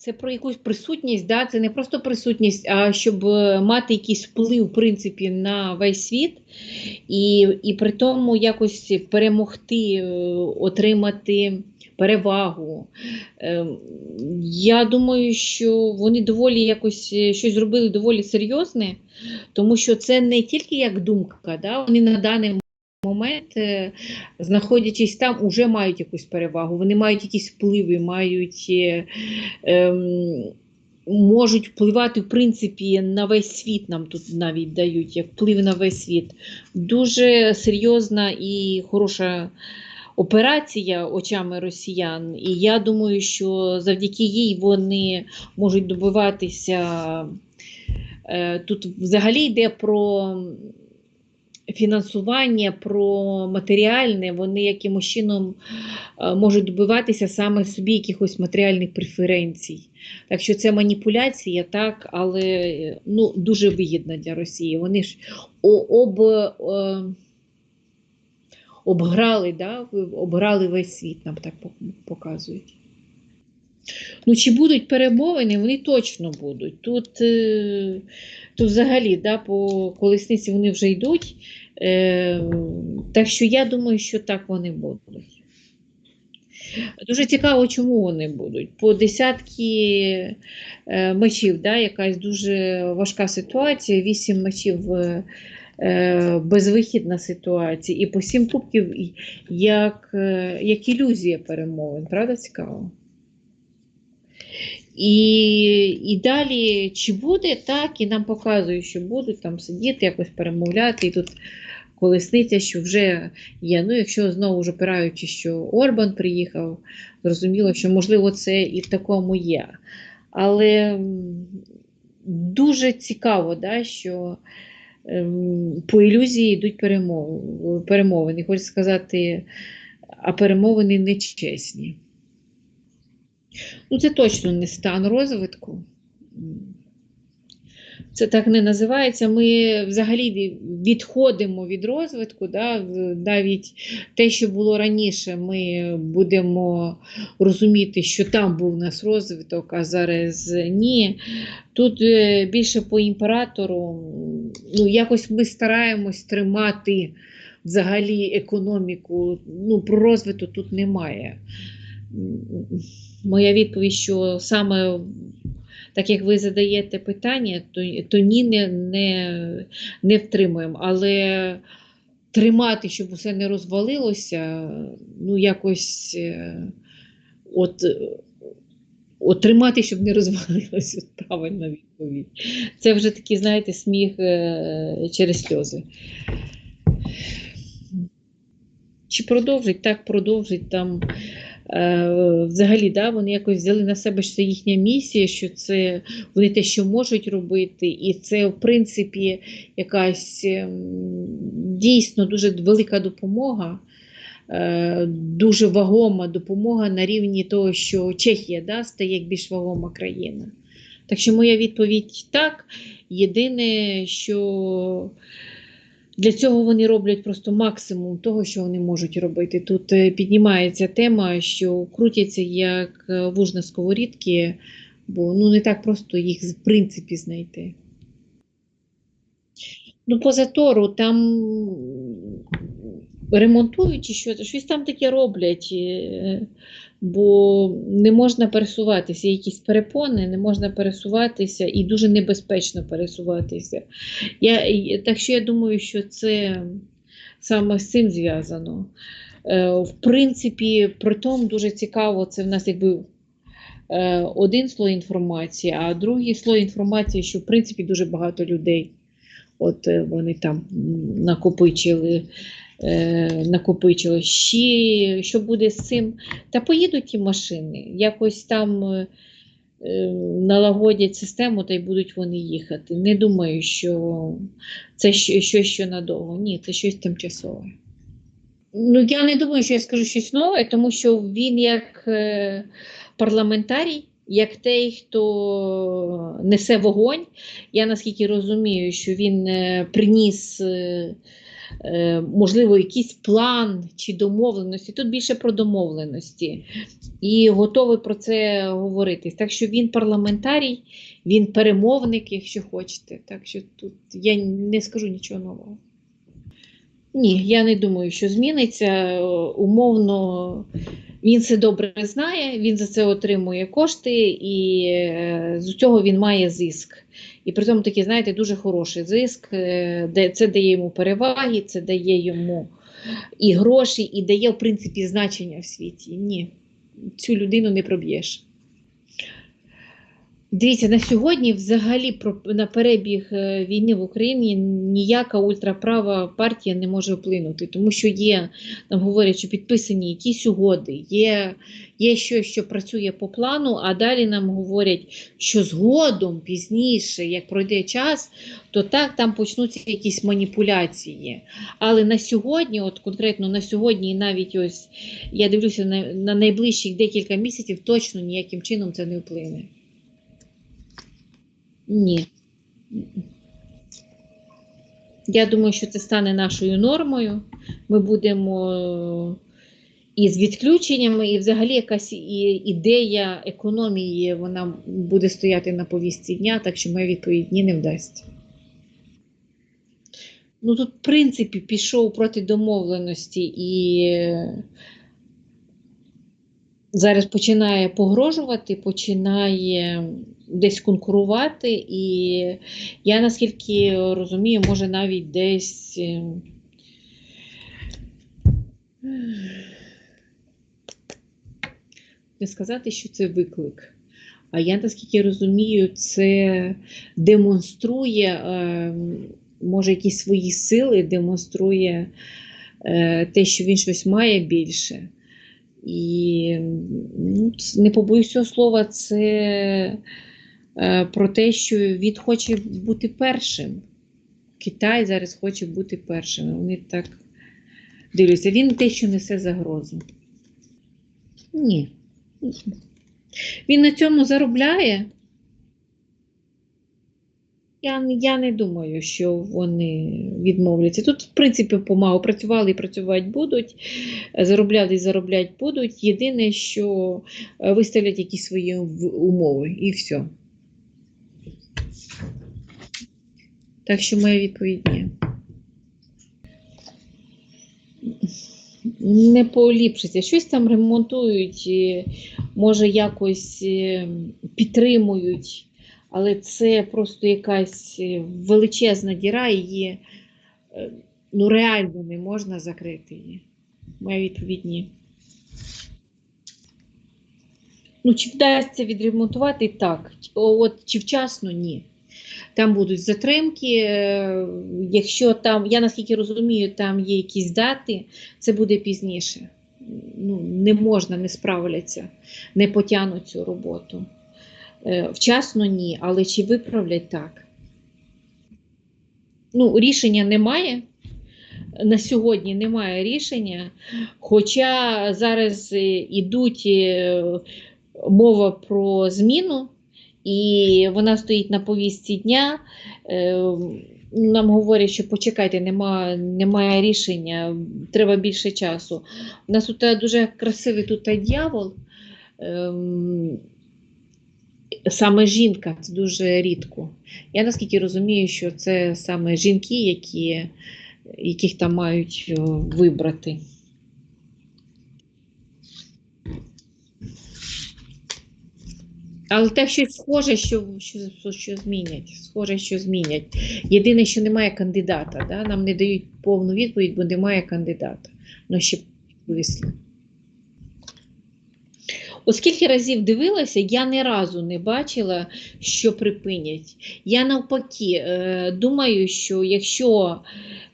це про якусь присутність, да? це не просто присутність, а щоб е, мати якийсь вплив в принципі, на весь світ, і, і при тому якось перемогти, е, отримати перевагу. Е, Я думаю, що вони доволі якось щось зробили доволі серйозне, тому що це не тільки як думка, да? вони на даний момент, е, знаходячись там, вже мають якусь перевагу, вони мають якісь впливи, мають, е, ем, можуть впливати в принципі на весь світ, нам тут навіть дають як вплив на весь світ. Дуже серйозна і хороша операція очами росіян. І я думаю, що завдяки їй вони можуть добиватися. Е, Тут взагалі йде про фінансування, про матеріальне, вони якимось чином е, можуть добиватися саме собі якихось матеріальних преференцій. Так що це маніпуляція, так, але ну, дуже вигідна для Росії. Вони ж об, е, обграли, да, обграли весь світ, нам так показують. Ну, чи будуть перемовини, вони точно будуть. Тут, е, тут взагалі да, по колесниці вони вже йдуть. Е, так що я думаю, що так вони будуть. Дуже цікаво, чому вони будуть. По десятки е, мечів, да, якась дуже важка ситуація, вісім мечів е, безвихідна ситуація, і по сім кубків як, як ілюзія перемовин. Правда, цікаво? І, і далі, чи буде так, і нам показують, що будуть там сидіти, якось перемовляти, і тут колесниця, що вже є. Ну, якщо знову ж опираючи, що Орбан приїхав, зрозуміло, що можливо це і в такому є. Але дуже цікаво, да, що ем, по ілюзії йдуть перемови, перемовини. Хочу сказати, а перемовини нечесні. Ну, це точно не стан розвитку. Це так не називається. Ми взагалі відходимо від розвитку. Да? Навіть те, що було раніше, ми будемо розуміти, що там був у нас розвиток, а зараз ні. Тут е, більше по імператору, ну, якось ми стараємось тримати взагалі економіку. Ну, про розвиток тут немає. Моя відповідь, що саме так як ви задаєте питання, то, то ні, не, не, не втримуємо. Але тримати, щоб усе не розвалилося, ну якось е, от, от тримати, щоб не розвалилося, правильна відповідь. Це вже такий, знаєте, сміх е, через сльози. Чи продовжить? Так, продовжить там. Е, взагалі, да, вони якось взяли на себе, що це їхня місія, що це вони те, що можуть робити, і це, в принципі, якась ем, дійсно дуже велика допомога, е, дуже вагома допомога на рівні того, що Чехія да, стає як більш вагома країна. Так що моя відповідь так. Єдине, що для цього вони роблять просто максимум того, що вони можуть робити. Тут е, піднімається тема, що крутяться як е, вуж на сковорідки, бо ну, не так просто їх в принципі знайти. Ну, по затору там ремонтують чи що, щось там таке роблять, е, бо не можна пересуватися, якісь перепони, не можна пересуватися і дуже небезпечно пересуватися. Я, так що я думаю, що це саме з цим зв'язано. Е, в принципі, при тому дуже цікаво, це в нас якби е, один слой інформації, а другий слой інформації, що в принципі дуже багато людей. От вони там накопичили, е, накопичили. Ще що буде з цим? Та поїдуть ті машини, якось там е, е, налагодять систему та й будуть вони їхати. Не думаю, що це щось що надовго. Ні, це щось тимчасове. Ну, я не думаю, що я скажу щось нове, тому що він як е, парламентарій, як той, хто несе вогонь. Я наскільки розумію, що він е, приніс можливо, якийсь план чи домовленості. Тут більше про домовленості. І готовий про це говорити. Так що він парламентарій, він перемовник, якщо хочете. Так що тут я не скажу нічого нового. Ні, я не думаю, що зміниться. Е, Умовно, він це добре знає, він за це отримує кошти, і е, з цього він має зиск. І при цьому такий, знаєте, дуже хороший зиск, е, де це дає йому переваги, це дає йому і гроші, і дає, в принципі, значення в світі. Ні, цю людину не проб'єш. Дивіться, на сьогодні взагалі про, на перебіг е, війни в Україні ніяка ультраправа партія не може вплинути, тому що є, там говорять, що підписані якісь угоди, є, є щось, що працює по плану, а далі нам говорять, що згодом, пізніше, як пройде час, то так там почнуться якісь маніпуляції. Але на сьогодні, от конкретно на сьогодні, і навіть ось я дивлюся на, на найближчих декілька місяців, точно ніяким чином це не вплине. Ні. Я думаю, що це стане нашою нормою. Ми будемо і з відключеннями, і взагалі якась ідея економії вона буде стояти на повістці дня, так що моя відповідь ні не вдасться. Ну тут, в принципі, пішов проти домовленості і зараз починає погрожувати, починає десь конкурувати, і я наскільки розумію, може навіть десь. е, Не сказати, що це виклик. А я наскільки розумію, це демонструє, е, може, якісь свої сили, демонструє е, те, що він щось має більше. І ну, не побоюсь цього слова, це е, про те, що він хоче бути першим. Китай зараз хоче бути першим. Вони так дивляться. Він те, що несе загрозу. Ні. Він на цьому заробляє. Я, я не думаю, що вони відмовляться. Тут, в принципі, помалу працювали і працювати будуть, заробляли і заробляти будуть. Єдине, що е, виставлять якісь свої умови і все. Так що моя відповідь ні. Не поліпшиться. Щось там ремонтують, може якось е, підтримують, але це просто якась е, величезна діра, її е, ну, реально не можна закрити її. Моя відповідь ні. Ну, чи вдасться відремонтувати? Так. От, чи вчасно? Ні. Там будуть затримки. е, Якщо там, я наскільки розумію, там є якісь дати, це буде пізніше. Ну, не можна, не справляться, не потягнуть цю роботу. Е, Вчасно ні, але чи виправлять так? Ну, рішення немає. На сьогодні немає рішення, хоча зараз е, ідуть е, мова про зміну, і вона стоїть на повістці дня. Нам говорять, що почекайте, нема, немає рішення, треба більше часу. У нас тут дуже красивий тут дьявол. Саме жінка, це дуже рідко. Я наскільки розумію, що це саме жінки, які, яких там мають вибрати. Але те щось схоже, що, що, що змінять. Схоже, що змінять. Єдине, що немає кандидата. Да? Нам не дають повну відповідь, бо немає кандидата. Ну, ще відповісти. Оскільки разів дивилася, я ні разу не бачила, що припинять. Я навпаки е, думаю, що якщо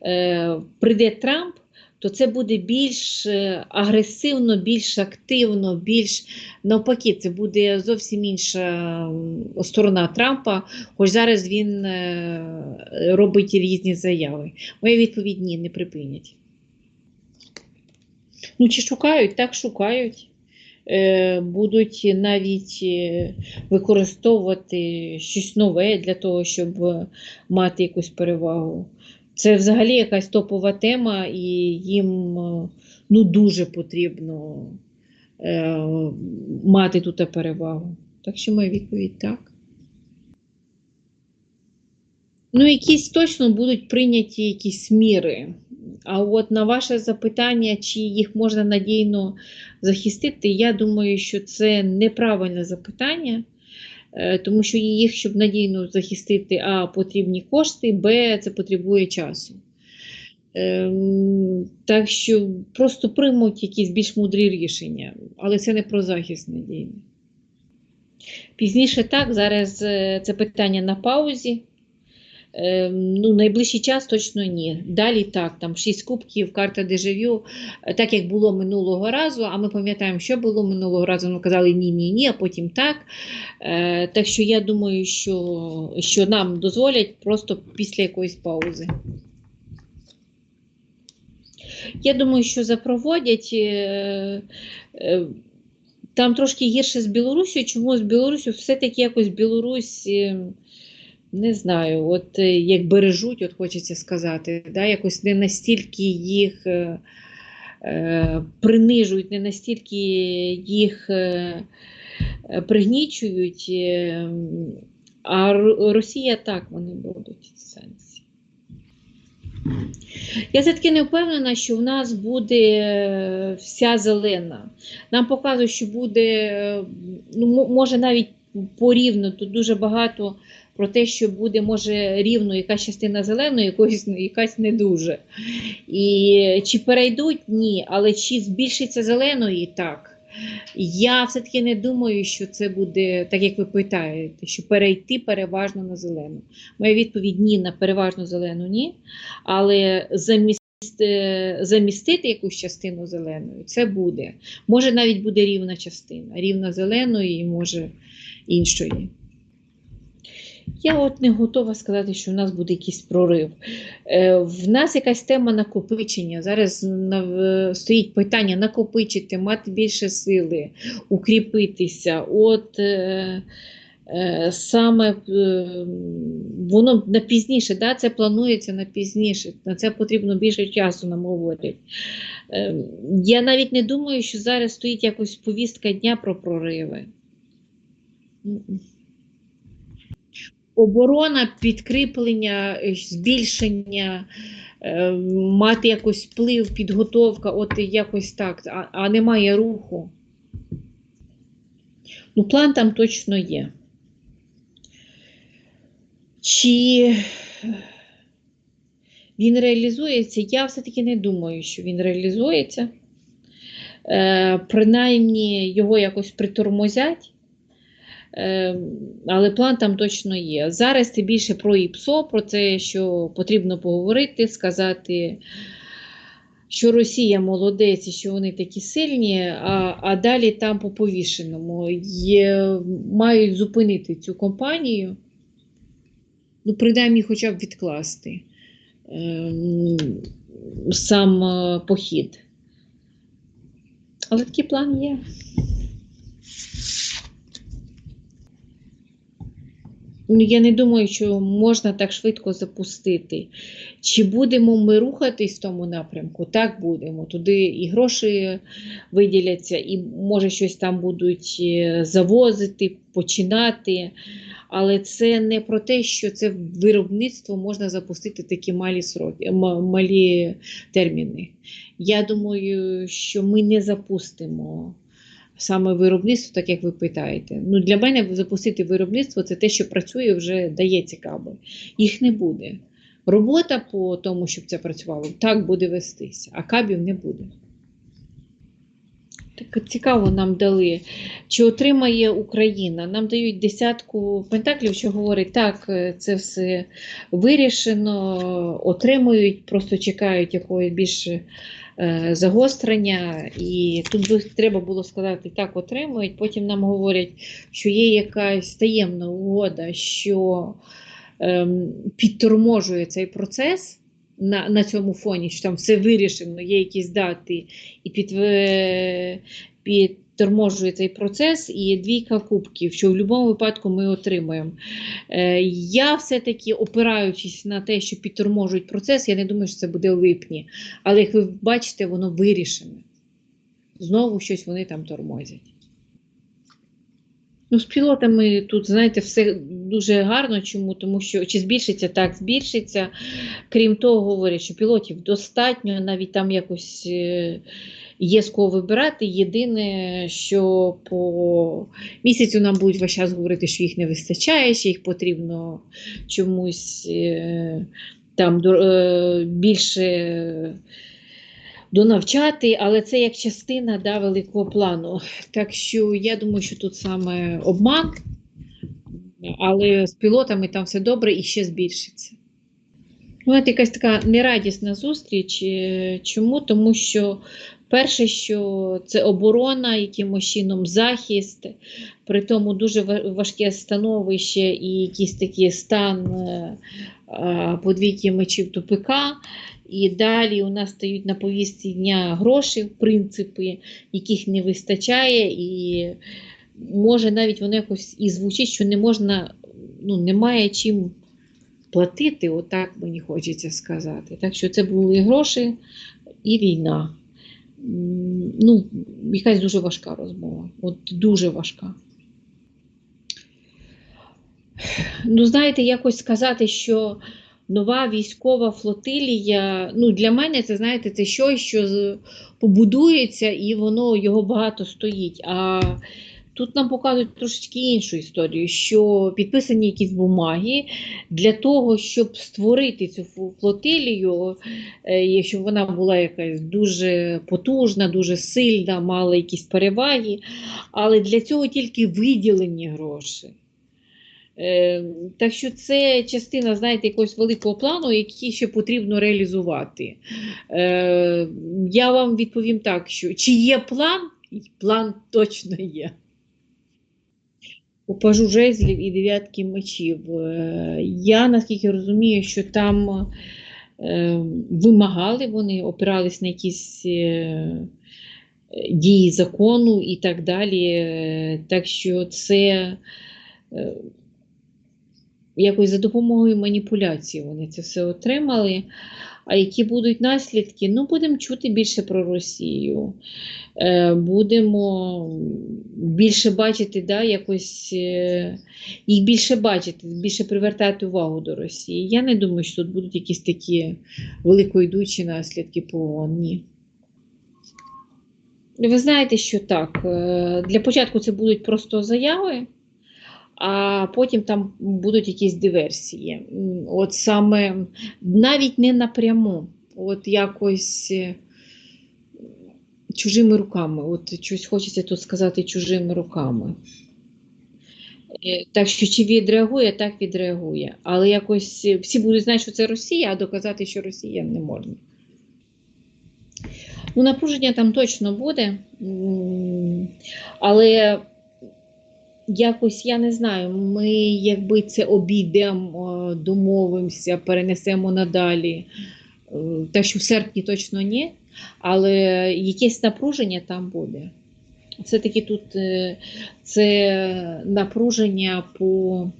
е, прийде Трамп, то це буде більш е, агресивно, більш активно, більш навпаки, це буде зовсім інша сторона Трампа, хоч зараз він робить різні заяви. Моя відповідь ні, не припинять. Ну, чи шукають, так шукають. Е, Будуть навіть е, використовувати щось нове для того, щоб мати якусь перевагу. Це взагалі якась топова тема, і їм е, ну, дуже потрібно мати тут перевагу. Так що моя відповідь так. Ну, якісь точно будуть прийняті якісь міри. А от на ваше запитання, чи їх можна надійно захистити, я думаю, що це неправильне запитання, е, тому що їх, щоб надійно захистити, а потрібні кошти, б, це потребує часу. Ем, Так що просто приймуть якісь більш мудрі рішення, але це не про захист надійний. Пізніше так, зараз е, це питання на паузі. Ем, Ну, найближчий час точно ні. Далі так, там 6 кубків, карта дежавю, так як було минулого разу, а ми пам'ятаємо, що було минулого разу. Ми казали ні, ні, ні, а потім так. Е, Так що я думаю, що, що нам дозволять просто після якоїсь паузи. Я думаю, що запроводять. е, е, Там трошки гірше з Білорусі. Чому з Білорусі? Все-таки якось Білорусь, е, не знаю, от е, як бережуть, от хочеться сказати, да, якось не настільки їх е, е, принижують, не настільки їх е, е, пригнічують. е, А Росія так вони будуть санкції. Я все-таки не впевнена, що в нас буде вся зелена. Нам показують, що буде, ну, може навіть порівну, тут дуже багато про те, що буде, може, рівно якась частина зеленої, якоїсь, якась не дуже. І чи перейдуть? Ні. Але чи збільшиться зеленої? Так. Я все-таки не думаю, що це буде, так як ви питаєте, що перейти переважно на зелену. Моя відповідь ні на переважно зелену ні. Але заміс- е, замістити якусь частину зеленою це буде. Може навіть буде рівна частина, рівна зеленої і може іншої. Я от не готова сказати, що в нас буде якийсь прорив. Е, в нас якась тема накопичення. Зараз стоїть питання накопичити, мати більше сили, укріпитися. От е, е, саме воно на пізніше, да, це планується на пізніше. На це потрібно більше часу, нам говорять. Я навіть не думаю, що зараз стоїть якось повістка дня про прориви. Оборона, підкріплення, е, збільшення, е, мати якось вплив, підготовка, от якось так, а, а немає руху. Ну, план там точно є. Чи він реалізується? Я все-таки не думаю, що він реалізується. Е, принаймні його якось притормозять. Е, Але план там точно є. Зараз це більше про ІПСО, про те, що потрібно поговорити, сказати, що Росія молодець і що вони такі сильні, а, а далі там по повішеному є, мають зупинити цю компанію, ну, принаймні, хоча б відкласти ем, сам е, похід. Але такий план є. Я не думаю, що можна так швидко запустити. Чи будемо ми рухатись в тому напрямку? Так будемо. Туди і гроші виділяться, і може щось там будуть е, завозити, починати. Але це не про те, що це виробництво можна запустити такі малі сроки, малі терміни. Я думаю, що ми не запустимо саме виробництво, так як ви питаєте. Ну, для мене запустити виробництво це те, що працює, вже дає цікаво. Їх не буде. Робота по тому, щоб це працювало, так буде вестися, а кабів не буде. Так цікаво нам дали. Чи отримає Україна? Нам дають десятку пентаклів, що говорить, так, е, це все вирішено, отримують, просто чекають якогось більше загострення. І тут би треба було сказати, так, отримують. Потім нам говорять, що є якась таємна угода, що ем, підторможує цей процес. На, на цьому фоні, що там все вирішено, є якісь дати, і під, під, підторможує цей процес, і двійка кубків, що в будь-якому випадку ми отримаємо. Е, Я все-таки, опираючись на те, що підторможують процес, я не думаю, що це буде у липні. Але як ви бачите, воно вирішене. Знову щось вони там тормозять. Ну, з пілотами тут, знаєте, все дуже гарно. Чому? Тому що чи збільшиться, так збільшиться. Крім того, говорять, що пілотів достатньо, навіть там якось е, є з кого вибирати. Єдине, що по місяцю нам будуть весь час говорити, що їх не вистачає, що їх потрібно чомусь е, там е, більше донавчати, але це як частина да, великого плану. Так що я думаю, що тут саме обман, але з пілотами там все добре і ще збільшиться. Ну, це якась така нерадісна зустріч. Е, Чому? Тому що перше, що це оборона, якимось чином захист, при тому дуже важке становище і якийсь такий стан е, подвійки мечів тупика. І далі у нас стають на повістці дня гроші, в принципі, яких не вистачає, і може навіть воно якось і звучить, що не можна, ну, немає чим платити, отак мені хочеться сказати. Так що це були гроші і війна. Ну, якась дуже важка розмова. От дуже важка. Ну, знаєте, якось сказати, що нова військова флотилія, ну, для мене це, знаєте, це щось, що побудується і воно його багато стоїть. А тут нам показують трошечки іншу історію, що підписані якісь бумаги для того, щоб створити цю флотилію, е, якщо вона була якась дуже потужна, дуже сильна, мала якісь переваги, але для цього тільки виділені гроші. Е, Так що це частина, знаєте, якогось великого плану, який ще потрібно реалізувати. Е, Я вам відповім так, що чи є план? План точно є. У пажу жезлів і дев'ятки мечів. Е, Я наскільки розумію, що там вимагали вони, опирались на якісь дії закону і так далі. Так що це якось за допомогою маніпуляцій вони це все отримали. А які будуть наслідки? Ну, будемо чути більше про Росію. Е, Будемо більше бачити, да, якось е, їх більше бачити, більше привертати увагу до Росії. Я не думаю, що тут будуть якісь такі великойдучі наслідки по ООН. Ні. Ви знаєте, що так. е, Для початку це будуть просто заяви а потім там будуть якісь диверсії. От саме навіть не напряму, от якось е, чужими руками. От щось хочеться тут сказати чужими руками. Е, Так що чи відреагує, так відреагує. Але якось е, всі будуть знати, що це Росія, а доказати, що Росія не можна. Ну, напруження там точно буде. Але якось я не знаю, ми якби це обійдемо, домовимося, перенесемо надалі. Е, Так що в серпні точно ні, але якесь напруження там буде. Все-таки тут е, це напруження по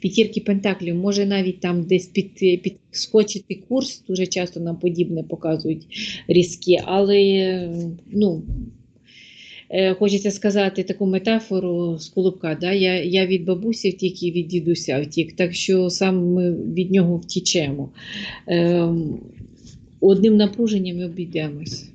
п'ятірки пентаклів. Може навіть там десь під, підскочити курс, дуже часто нам подібне показують різкі, але ну, Хочеться сказати таку метафору з колобка. Да? Я, я від бабусі втік і від дідуся втік, так що сам ми від нього втічемо. Ем, Одним напруженням ми обійдемось.